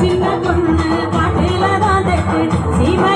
சின்ன பொண்ணு பாட்டில தான் சீமை